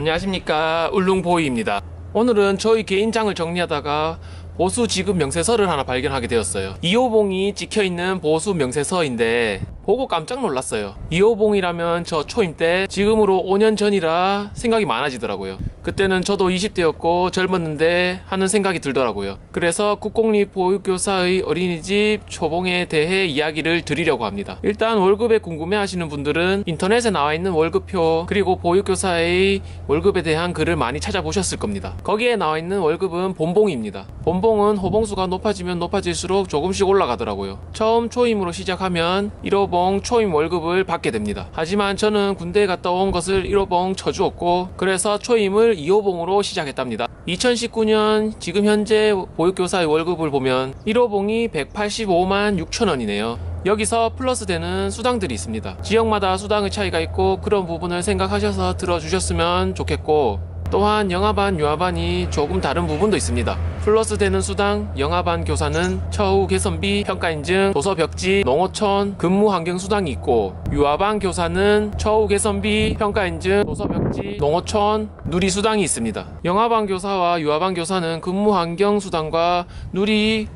안녕하십니까. 울릉보이입니다. 오늘은 저희 개인장을 정리하다가 보수 지급 명세서를 하나 발견하게 되었어요. 2호봉이 찍혀있는 보수 명세서인데 보고 깜짝 놀랐어요. 2호봉이라면 저 초임 때 지금으로 5년 전이라 생각이 많아지더라고요. 그때는 저도 20대였고 젊었는데 하는 생각이 들더라고요. 그래서 국공립 보육교사의 어린이집 초봉에 대해 이야기를 드리려고 합니다. 일단 월급에 궁금해 하시는 분들은 인터넷에 나와 있는 월급표 그리고 보육교사의 월급에 대한 글을 많이 찾아보셨을 겁니다. 거기에 나와 있는 월급은 본봉입니다. 본봉은 호봉수가 높아지면 높아질수록 조금씩 올라가더라고요. 처음 초임으로 시작하면 1호 봉 초임 월급을 받게 됩니다. 하지만 저는 군대에 갔다 온 것을 1호봉 쳐주었고 그래서 초임을 2호봉으로 시작했답니다. 2019년 지금 현재 보육교사의 월급을 보면 1호봉이 185만 6천 원이네요. 여기서 플러스 되는 수당들이 있습니다. 지역마다 수당의 차이가 있고 그런 부분을 생각하셔서 들어주셨으면 좋겠고 또한 영아반, 유아반이 조금 다른 부분도 있습니다. 플러스 되는 수당, 영아반 교사는 처우 개선비, 평가인증, 도서 벽지, 농어촌, 근무 환경 수당이 있고 유아반 교사는 처우 개선비, 평가인증, 도서 벽지, 농어촌, 누리 수당이 있습니다. 영아반 교사와 유아반 교사는 근무 환경 수당과 누리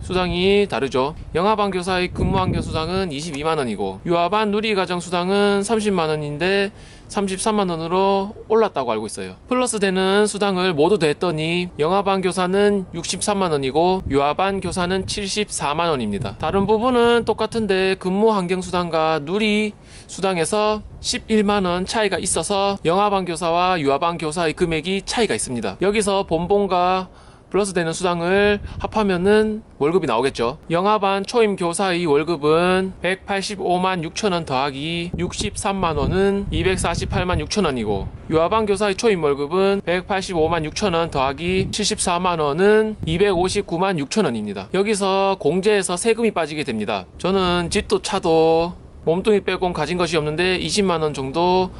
수당이 다르죠. 영아반 교사의 근무 환경 수당은 22만 원이고, 유아반 누리 가정 수당은 30만 원인데, 33만 원으로 올랐다고 알고 있어요. 플러스 되는 수당을 모두 더했더니, 영아반 교사는 63만 원이고, 유아반 교사는 74만 원입니다. 다른 부분은 똑같은데, 근무 환경 수당과 누리 수당에서 11만 원 차이가 있어서, 영아반 교사와 유아반 교사의 금액이 차이가 있습니다. 여기서 본봉과 플러스 되는 수당을 합하면은 월급이 나오겠죠. 영아반 초임 교사의 월급은 185만 6천 원 더하기 63만 원은 248만 6천 원이고 유아반 교사의 초임 월급은 185만 6천 원 더하기 74만 원은 259만 6천 원입니다. 여기서 공제에서 세금이 빠지게 됩니다. 저는 집도 차도 몸뚱이 빼곤 가진 것이 없는데 20만 원 정도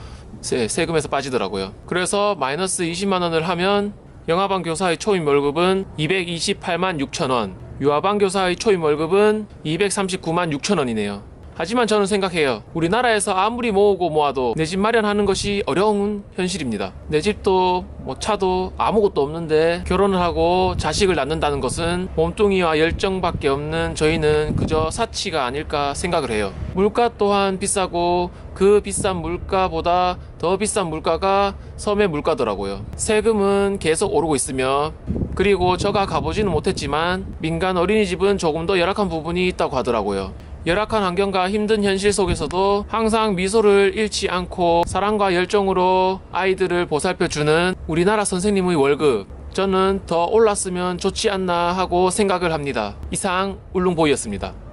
세, 세금에서 빠지더라고요. 그래서 마이너스 20만 원을 하면 영아반 교사의 초임 월급은 228만 6천 원, 유아반 교사의 초임 월급은 239만 6천 원이네요. 하지만 저는 생각해요. 우리나라에서 아무리 모으고 모아도 내 집 마련하는 것이 어려운 현실입니다. 내 집도 뭐 차도 아무것도 없는데 결혼을 하고 자식을 낳는다는 것은 몸뚱이와 열정밖에 없는 저희는 그저 사치가 아닐까 생각을 해요. 물가 또한 비싸고 그 비싼 물가보다 더 비싼 물가가 섬의 물가더라고요. 세금은 계속 오르고 있으며 그리고 저가 가보지는 못했지만 민간 어린이집은 조금 더 열악한 부분이 있다고 하더라고요. 열악한 환경과 힘든 현실 속에서도 항상 미소를 잃지 않고 사랑과 열정으로 아이들을 보살펴주는 우리나라 선생님의 월급 저는 더 올랐으면 좋지 않나 하고 생각을 합니다. 이상 울릉보이였습니다.